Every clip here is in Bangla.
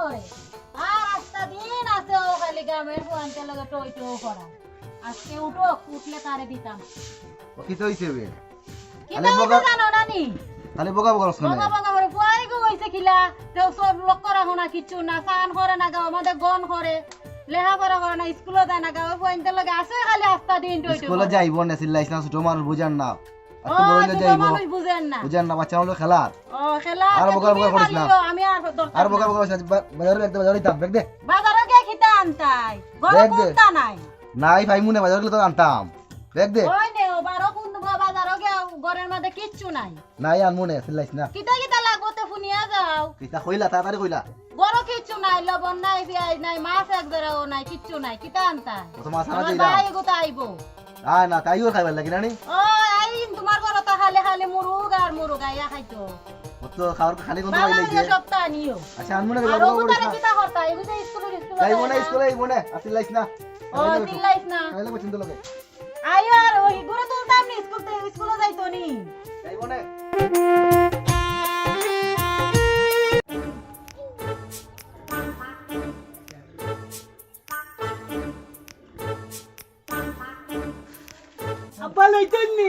করে আর আজটা দিন আছে ও খালি গ্রামের ফুয়ান্তের লগে টই টই করা। আজকে উঠো উঠলে তারে দিতাম। ও কি হইছে বে? কিন্তু আরে তো জানো না নি তাহলে বোকা বোকা রসনা বগা বগা করে ফুয়াই গো হইছে কিলা তো সব লক্ষ্য রাখো না কিছু না সান করে না গাও আমাদের গন করে। লেখাপড়া করে না স্কুলে যায় না গাও ফুয়ান্তের লগে আছে খালি আজটা দিন টই টই স্কুলে যাইব না সিল্লাইছ না ছোট মানুষ বুঝান না। ও আজকে বড় হইলে ছোট যাইব। মানুষ বুঝেন না। বাচ্চা হলো খেলার। ও খেলা আর আছে, বগা করিস না। আমি আর দরকার আর বোকা না। বোকা রসনা বাজারে একটা বাজারে দাম দেখ দে। বাজারে গিয়ে খিতা আনতাই। ঘরে দেখ নাই। নাই ভাই মুনে বাজারে গেলে তো আনতাম। দেখ দে। ওই নে ও বারো কোন বাজারে গিয়ে ঘরের মধ্যে কিচ্ছু নাই। নাই না। কিতা কিতা লাগতে ফুনিয়া যাও। কিতা কইলা তাড়াতাড়ি কইলা। বড় কিচ্ছু নাই লবণ নাই পেঁয়াজ নাই মাছ এক বেড়াও নাই কিচ্ছু নাই কিতা আনতাই। তো মাছ আনা ভাই আয় না তাইও খাইবার লাগি না? ও ঘরে তো খালি খালি মুরুগ আর মুরুগ আইয়া খাইতো তো খাবার খালি গন্ধ বাবা পাইলে যে সপ্তাহ নিও আচ্ছা আনমু না আর ওগুতারে কিতা করতা? এগুতে স্কুলে স্কুলে যাইব না? স্কুলে যাইব না আর সিল্লাইছ না। ও চিল্লাইস না? খাইলে পছন্দ লাগে। আইও আর ওই গুরু তুলতাম নি স্কুল থেকে স্কুলে যাইতো নি। যাইব না আব্বা লইতেন নি?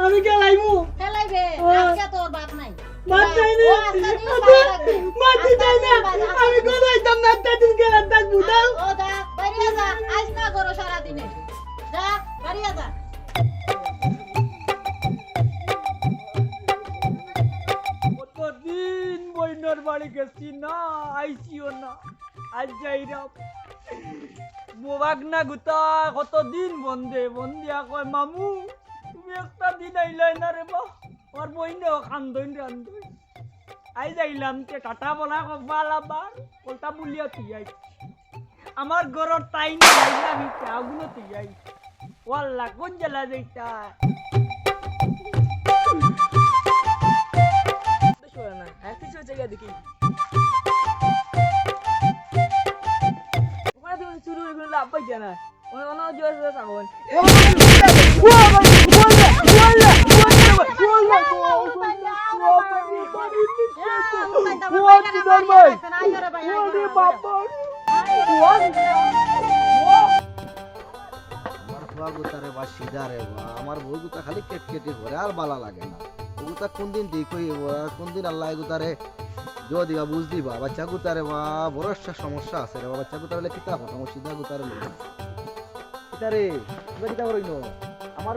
আমি খেলাইবে। আজকে তোর বাপ নাই। বাদ না আমি দিন গেলাম তাক বুদাল ও দা বাড়িয়া যা আইস না করো সারা দিনে যা বাড়িয়া যা। কতদিন বইনার বাড়ি গেছি না আইসিও না। আজ যাইরাম। বোবাক গুতা কতদিন বন্ধে বন্দিয়া কয় মামু তুমি একটা দিন আইলাই না রে বা। ওর বইনেও কান্দইন রান্দইন আই যাইলাম তে টাটা বলা কবাল আবার কলটা বুলিয়া তুই আই আমার ঘরর না যাইলাম আগুনো তুই আই ওয়াল্লা, কোন জেলা যাইতা? দেখি। লাভ না। আমার বউ গুতা খালি কেট কেটে করে আর দিবা বুঝ দিবা বাচ্চা গুতারে বা বড় সমস্যা আছে রে বাচ্চা গুতারে কিতা কথা আমার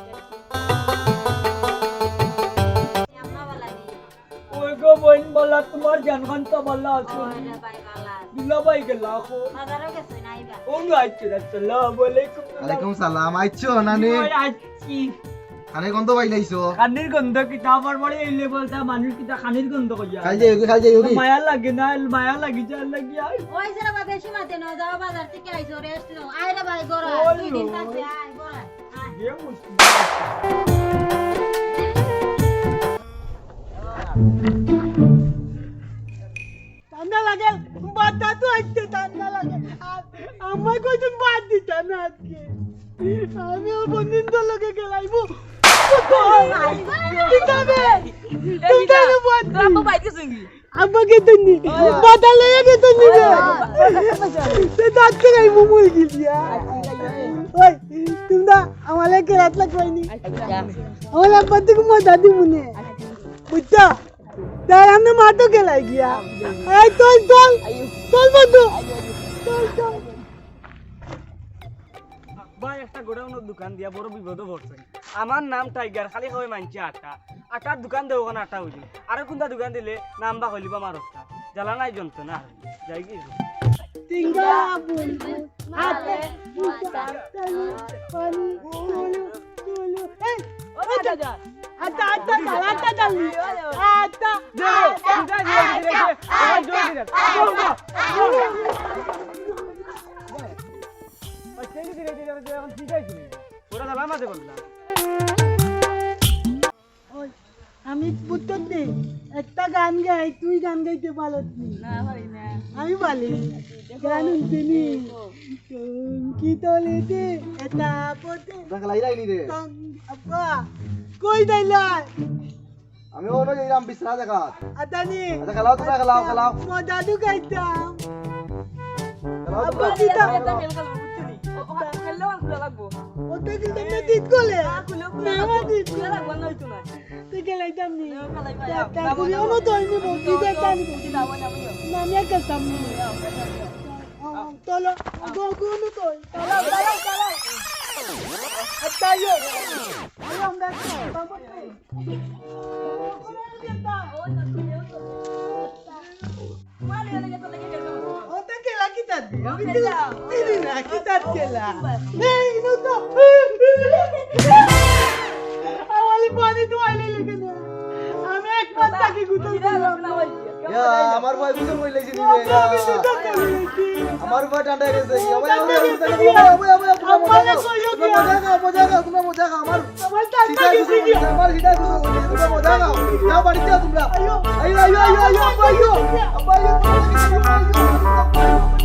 বইন বলা তোমার জানখান তো বলা আছে। দুলা ভাই গেল আখো ও আইছে আসসালামু আলাইকুম আলাইকুম সালাম আইছো নানি? আছি খানে গন্ধ পাইলাইছো খানির গন্ধ কিতা আমার বাড়ি এলে বলতা মানুষ কিতা খানির গন্ধ কইয়া। খাই যাই খাই যাই ওগি মায়া লাগে না মায়া লাগি যা লাগি আই। ওই যে রে বা বেশি মাতে ন যাও বাজার থেকে আইছো রেস্ট নাও আয় রে ভাই ওই দুই দিন গড়া আয় যে মুশকিল ঠান্ডা লাগে বাদটা তো আজকে ঠান্ডা লাগে আর আমার কইতে বাদ দিতা না আজকে আমি ওর বন্ধুর তো লোকে গেলাইবো কিতাবে কিতাবে বাদ Kenapa baik ke sini? আব্বা কে বাদা লয়ে কে তুমি তে দাঁত গাই মুমুই গিলিয়া ওই তোমরা আমালে কে রাত লাগবাইনি আমার আব্বা থেকে মজা দি মুনে বুঝছা? তার আমরা মাটো গেলাই গিয়া। এই চল চল চল বন্ধু। চল চল। ভাই একটা গোডাউনের দোকান দিয়া বড় বিপদে পড়ছেন। আমার নাম টাইগার খালি হয় মানছি আটা। আটার দোকান দেবো ওখানে আটা হইলি। আর কোনটা দোকান দিলে নাম বা হইলিবা আমার রস্তা জ্বালা নাই যন্ত্র না যাই কি হাতে এই আটা আটা বললাম ওই, আমি পুত্তর দে একটা গান গাই তুই গান গাইতে পারো আমি পারি গান শুনি কি তলেতে এটা পথে তোমরা খেলাই রাইনি রে আপা কই দাইলাই আমি ওনো যাইরাম বিছনা দেখাত আতানি আচ্ছা খেলাও তোমরা খেলাও খেলাও মজাদু গাইতাম খেলাও আপা তোমরা দিতাম ওটা কিন্তু na miaka Kita, kita, kita, kita, kita, kita, kita, kita, kita, পানি তো আইলে লেগে না আমি এক পাত তাকে গুতল দিলাম ইয়া আমার ভাই গুছল কই লাইছি দিবে আমি সুতা করেছি আমার ভাই টান্ডা গেছে আমার টান্ডা আমার গেছে আমার কি? আমার আমারে কইও কি? মজা খাও মজা খাও তোমরা মজা খাও আমার আমার টাকা সিধা গেছে গুছল কি আমার সিধা গুছল তোমরা মজা খাও যাও বাড়িতে যাও তোমরা আয়ো আয়ো আয়ো আয়ো আয়ো আব্বা আয়ো আব্বা আয়ো